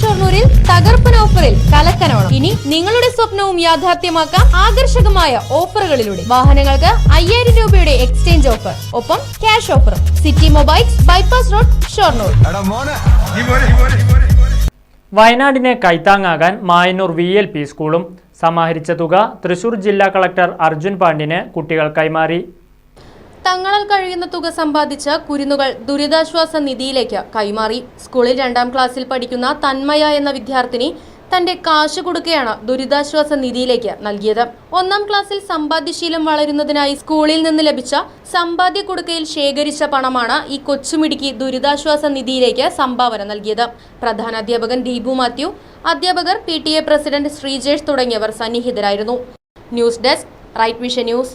ഷൊർണൂരിൽ തകർപ്പൻ ഓഫറിൽ കലക്കനോണം. ഇനി നിങ്ങളുടെ സ്വപ്നവും യാഥാർത്ഥ്യമാക്കാം ആകർഷകമായ ഓഫറുകളിലൂടെ. വാഹനങ്ങൾക്ക് അയ്യായിരം രൂപയുടെ എക്സ്ചേഞ്ച് ഓഫർ ഒപ്പം ക്യാഷ് ഓഫറും. City mobiles bypass road Shoranur. വയനാടിനെ കൈത്താങ്ങാകാൻ മായന്നൂർ വി എൽ പി സ്കൂളും സമാഹരിച്ച തുക തൃശൂർ ജില്ലാ കളക്ടർ അർജുൻ പാണ്ഡിന് കുട്ടികൾ കൈമാറി. തങ്ങളാൽ കഴിയുന്ന തുക സമ്പാദിച്ച കുരുന്നുകൾ ദുരിതാശ്വാസ നിധിയിലേക്ക് കൈമാറി. സ്കൂളിൽ രണ്ടാം ക്ലാസ്സിൽ പഠിക്കുന്ന തന്മയ എന്ന വിദ്യാർത്ഥിനി തന്റെ കാശ് കൊടുക്കുകയാണ് ദുരിതാശ്വാസ നിധിയിലേക്ക് നൽകിയത്. ഒന്നാം ക്ലാസ്സിൽ സമ്പാദ്യശീലം വളരുന്നതിനായി സ്കൂളിൽ നിന്ന് ലഭിച്ച സമ്പാദ്യ കൊടുക്കയിൽ ശേഖരിച്ച പണമാണ് ഈ കൊച്ചുമിടുക്കി ദുരിതാശ്വാസ നിധിയിലേക്ക് സംഭാവന നൽകിയത്. പ്രധാന അധ്യാപകൻ ദീപു മാത്യു അധ്യാപകർ പി പ്രസിഡന്റ് ശ്രീജേഷ് തുടങ്ങിയവർ സന്നിഹിതരായിരുന്നു. News desk right vision news.